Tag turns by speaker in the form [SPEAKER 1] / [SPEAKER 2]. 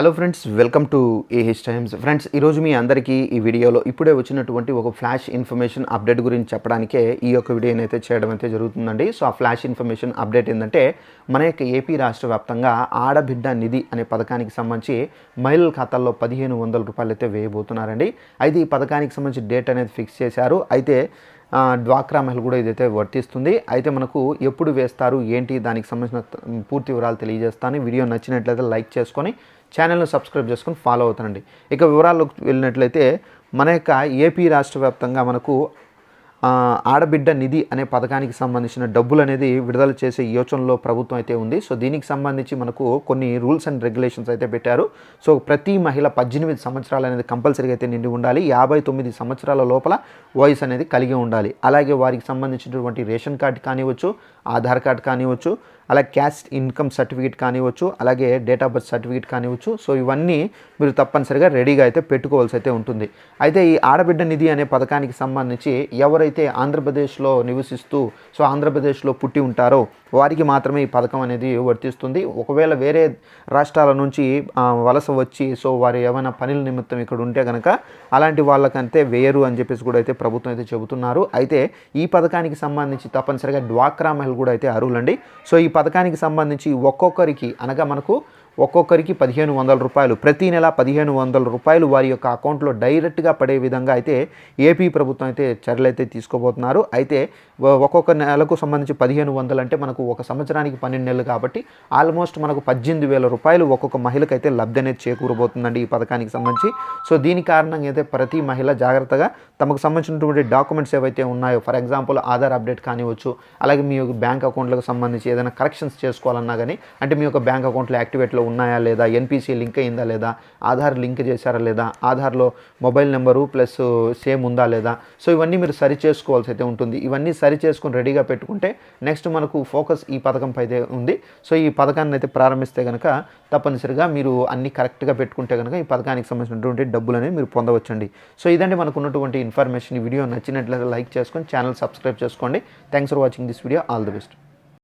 [SPEAKER 1] Hello friends welcome to AH times friends ఈరోజు మీ అందరికీ ఈ వీడియోలో ఇప్పుడే వచ్చినటువంటి ఒక ఫ్లాష్ ఇన్ఫర్మేషన్ అప్డేట్ గురించి చెప్పడానికే ఈ యొక్క వీడియోని అయితే చేయడం అయితే జరుగుతుందండి. సో ఆ ఫ్లాష్ ఇన్ఫర్మేషన్ అప్డేట్ ఏంటంటే మన యొక్క ఏపీ రాష్ట్ర వ్యాప్తంగా ఆడబిడ్డ నిధి అనే పథకానికి సంబంధించి మహిళల ఖాతాల్లో పదిహేను వందల రూపాయలు అయితే వేయబోతున్నారండి. అయితే ఈ పథకానికి సంబంధించి డేట్ అనేది ఫిక్స్ చేశారు. అయితే డ్వాక్రా మహిళ కూడా ఇదైతే వర్తిస్తుంది. అయితే మనకు ఎప్పుడు వేస్తారు ఏంటి దానికి సంబంధించిన పూర్తి వివరాలు తెలియజేస్తాను. వీడియో నచ్చినట్లయితే లైక్ చేసుకొని ఛానల్ను సబ్స్క్రైబ్ చేసుకొని ఫాలో అవుతానండి ఇక వివరాల్లోకి వెళ్ళినట్లయితే మన యొక్క ఏపీ రాష్ట్ర వ్యాప్తంగా మనకు ఆడబిడ్డ నిధి అనే పథకానికి సంబంధించిన డబ్బులు అనేది విడుదల చేసే యోచనలో ప్రభుత్వం అయితే ఉంది. సో దీనికి సంబంధించి మనకు కొన్ని రూల్స్ అండ్ రెగ్యులేషన్స్ అయితే పెట్టారు. సో ప్రతి మహిళ పద్దెనిమిది సంవత్సరాలు అనేది కంపల్సరీగా అయితే నిండి ఉండాలి. యాభై తొమ్మిది సంవత్సరాల లోపల వయసు అనేది కలిగి ఉండాలి. అలాగే వారికి సంబంధించినటువంటి రేషన్ కార్డు కానివ్వచ్చు ఆధార్ కార్డు కానివ్వచ్చు అలాగే క్యాస్ట్ ఇన్కమ్ సర్టిఫికేట్ కానివ్వచ్చు అలాగే డేట్ ఆఫ్ బర్త్ సర్టిఫికేట్ కానివ్వచ్చు. సో ఇవన్నీ మీరు తప్పనిసరిగా రెడీగా అయితే పెట్టుకోవాల్సి అయితే ఉంటుంది. అయితే ఈ ఆడబిడ్డ నిధి అనే పథకానికి సంబంధించి ఎవరైతే ఆంధ్రప్రదేశ్లో నివసిస్తూ సో ఆంధ్రప్రదేశ్లో పుట్టి ఉంటారో వారికి మాత్రమే ఈ పథకం అనేది వర్తిస్తుంది. ఒకవేళ వేరే రాష్ట్రాల నుంచి వలస వచ్చి సో వారు ఏమైనా పనుల నిమిత్తం ఇక్కడ ఉంటే కనుక అలాంటి వాళ్ళకంతే వేయరు అని చెప్పేసి కూడా అయితే ప్రభుత్వం అయితే చెబుతున్నారు. అయితే ఈ పథకానికి సంబంధించి తప్పనిసరిగా డ్వాక్రా మహిళ కూడా అయితే అర్హులండి. సో ఈ పథకానికి సంబంధించి ఒక్కొక్కరికి అనగా మనకు ఒక్కొక్కరికి పదిహేను వందల రూపాయలు. ప్రతి నెల పదిహేను వందల రూపాయలు వారి యొక్క అకౌంట్లో డైరెక్ట్గా పడే విధంగా అయితే ఏపీ ప్రభుత్వం అయితే చర్యలు అయితే తీసుకోబోతున్నారు. అయితే ఒక్కొక్క నెలకు సంబంధించి పదిహేను వందలు అంటే మనకు ఒక సంవత్సరానికి పన్నెండు నెలలు కాబట్టి ఆల్మోస్ట్ మనకు పద్దెనిమిది వేల రూపాయలు ఒక్కొక్క మహిళకు అయితే లబ్ధి అనేది చేకూరబోతుందండి ఈ పథకానికి సంబంధించి. సో దీని కారణంగా అయితే ప్రతి మహిళ జాగ్రత్తగా తమకు సంబంధించినటువంటి డాక్యుమెంట్స్ ఏవైతే ఉన్నాయో ఫర్ ఎగ్జాంపుల్ ఆధార్ అప్డేట్ కానివ్వచ్చు అలాగే మీ యొక్క బ్యాంక్ అకౌంట్లకు సంబంధించి ఏదైనా కరెక్షన్స్ చేసుకోవాలన్నా కానీ అంటే మీ యొక్క బ్యాంక్ అకౌంట్లో యాక్టివేట్లో ఉన్నాయా లేదా? ఎన్పిసి లింక్ అయిందా లేదా? ఆధార్ లింక్ చేశారా లేదా? ఆధార్లో మొబైల్ నెంబరు ప్లస్ సేమ్ ఉందా లేదా? సో ఇవన్నీ మీరు సరి చేసుకోవాల్సి అయితే ఉంటుంది. ఇవన్నీ సరి చేసుకొని రెడీగా పెట్టుకుంటే నెక్స్ట్ మనకు ఫోకస్ ఈ పథకం పైదే ఉంది. సో ఈ పథకాన్ని అయితే ప్రారంభిస్తే కనుక తప్పనిసరిగా మీరు అన్ని కరెక్ట్గా పెట్టుకుంటే కనుక ఈ పథకానికి సంబంధించినటువంటి డబ్బులు అనేవి మీరు పొందవచ్చండి. సో ఇదండి మనకు ఉన్నటువంటి ఇన్ఫర్మేషన్. ఈ వీడియో నచ్చినట్లయితే లైక్ చేసుకొని ఛానల్ సబ్స్క్రైబ్ చేసుకోండి. Thanks for watching this video. All the best.